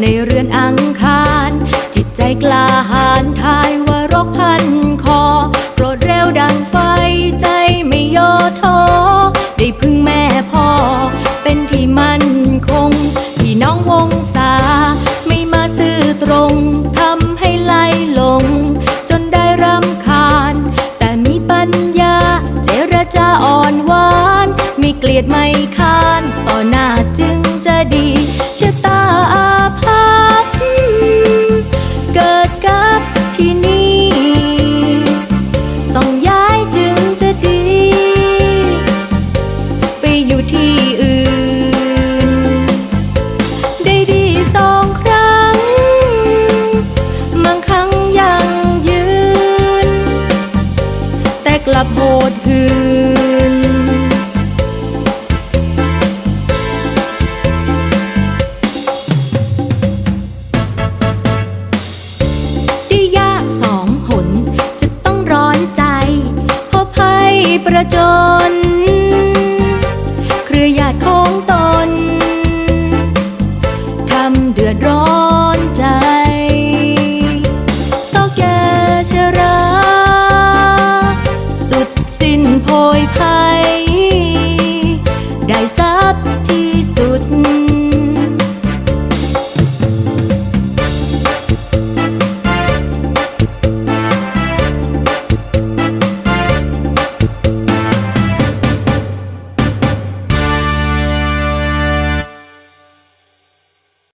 ในเรือนอังคาร จิตใจกล้าหาญทายว่ารกพันคอ โปรดเร็วดังไฟใจไม่ย่อท้อได้พึ่งแม่พ่อ เป็นที่มั่นคงพี่น้องวงศาไม่มาซื่อตรงทำให้ไล่ลง จนได้รำคาญ แต่มีปัญญา เจรจาอ่อนหวาน ไม่เกลียดไม่ค้า อยู่ที่อื่น ได้ดีสองครั้งบางครั้งยังยืน แต่กลับโหดหืน ได้ยากสองหนจะต้องร้อนใจพอภัยประจน คเดือดร้อนใจต่อแก่ชรา สุดสิ้นโพยภัย ได้ทรัพย์ที่สุด